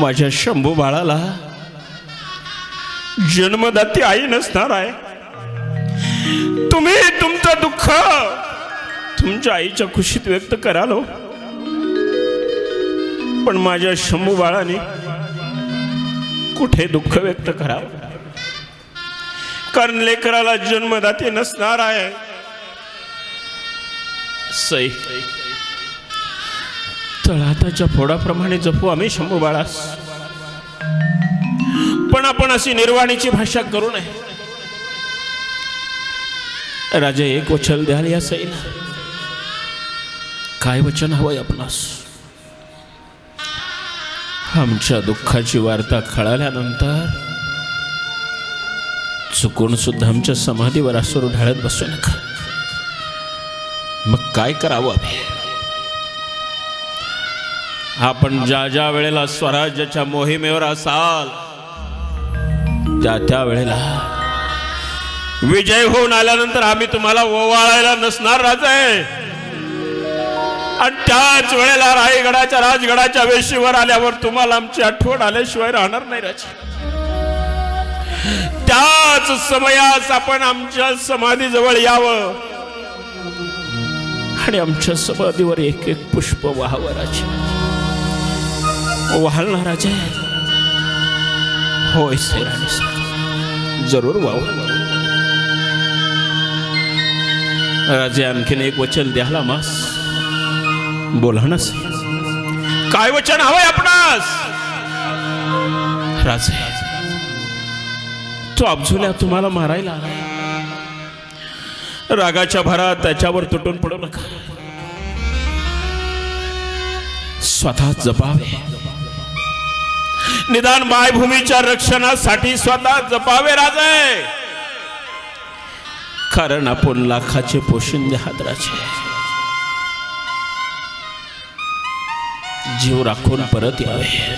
माझ्या शंभू बाळाला जन्मदाती आई नसणार आहे. तुम्ही तुमचं दुःख तुमच्या आईच्या खुशीत व्यक्त कराल हो. पण माझ्या शंभू बाळाने कुठे दुःख व्यक्त करावं? कारण लेकराला जन्मदाती नसणार आहे. सई तळहाताच्या फोडाप्रमाणे जपू आम्ही शंभू बाळास. पण आपण अशी निर्वाणीची भाषा करू नये. राजे एक वचन द्याल या सईला काय वचन हवंय आपणास? आमच्या दुःखाची वार्ता कळाल्यानंतर चुकून सुद्धा आमच्या समाधीवर असर ढाळत बसू नका. मग काय करावं आम्ही? आपण ज्या ज्या वेळेला स्वराज्याच्या मोहिमेवर असाल त्या त्या वेळेला विजय होऊन आल्यानंतर आम्ही तुम्हाला ओवाळायला नसणार राजे आणि त्याच वेळेला रायगडाच्या राजगडाच्या वेशीवर आल्यावर तुम्हाला आमची आठवण आल्याशिवाय राहणार नाही राजा. त्याच समयास आपण आमच्या समाधीजवळ यावं. आणि आमच्या समाधीवर एक एक पुष्प व्हावं राजा. वाहणार राजे होय सैराणी. जरूर वाहू राजे आणखीन एक वचन द्याला मास। बोला ना. काय वचन हवंय आपणास? राजे तो अब्जुल्या तुम्हाला मारायला रागाच्या भरात त्याच्यावर तुटून पडू नका। स्वतः जपावे. निदान मायभूमीच्या रक्षणासाठी स्वतः जपावे राजा. कारण आपण लाखाचे पोशिंदे हादराचे. जीव राखून परत यावे.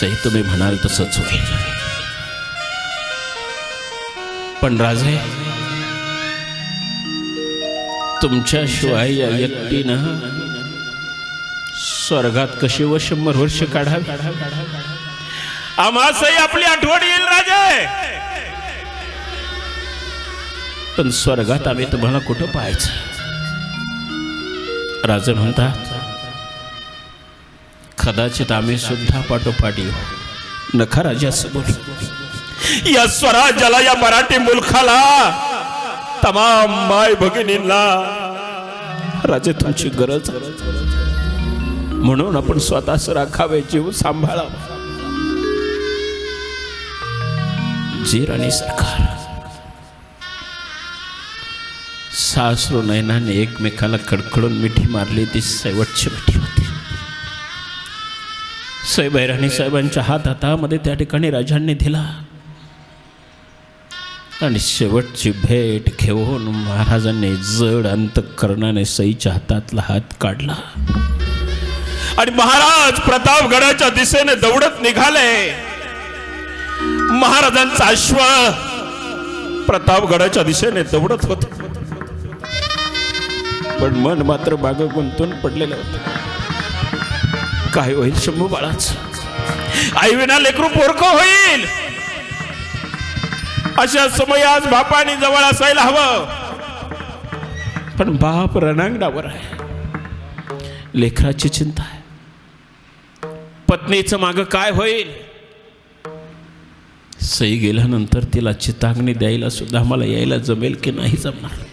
सही तुम्ही म्हणाल तसंच होईल. पण राजे तुमच्याशिवाय या व्यक्तीनं स्वर्गात कशी व शंभर वर्ष काढावी? आम्हासही आपली आठवण येईल राजे. पण स्वर्गात आम्ही तुम्हाला कुठं पाहायचं? राजे म्हणतात कदाचित आम्ही सुद्धा पाठोपाठ येऊ. नखा राजा असं बोल या स्वराज्याला या मराठी मुलखाला तमाम माय भगिनींना. राजे तुमची गरज. म्हणून आपण स्वतःच राखावे जीव सांभाळावा. जीर आणि सरकार. सासरू नयनाने एकमेकाला कडकडून मिठी मारली ती शेवटची मिठी होती. सैबैराणी साहेबांच्या हात हातामध्ये त्या ठिकाणी राजांनी दिला. आणि शेवटची भेट घेऊन महाराजांनी जड अंतकरणाने सईच्या हातातला हात काढला. आणि महाराज प्रतापगडाच्या दिशेने दौडत निघाले. महाराजांचा अश्व प्रतापगडाच्या दिशेने दौडत होत. पण मन मात्र बाग गुंतून पडलेलं होत. काय होईल शंभू बाळाच? आई विना लेकरू पोरक होईल. अशा समय आज बापाने जवळ असायला हवं. पण बाप रणांगणावर आहे. लेकराची चिंता आहे. पत्नीचं माग काय होईल? सई गेल्यानंतर तिला चिताग्नी द्यायला सुद्धा मला यायला जमेल की नाही जमणार?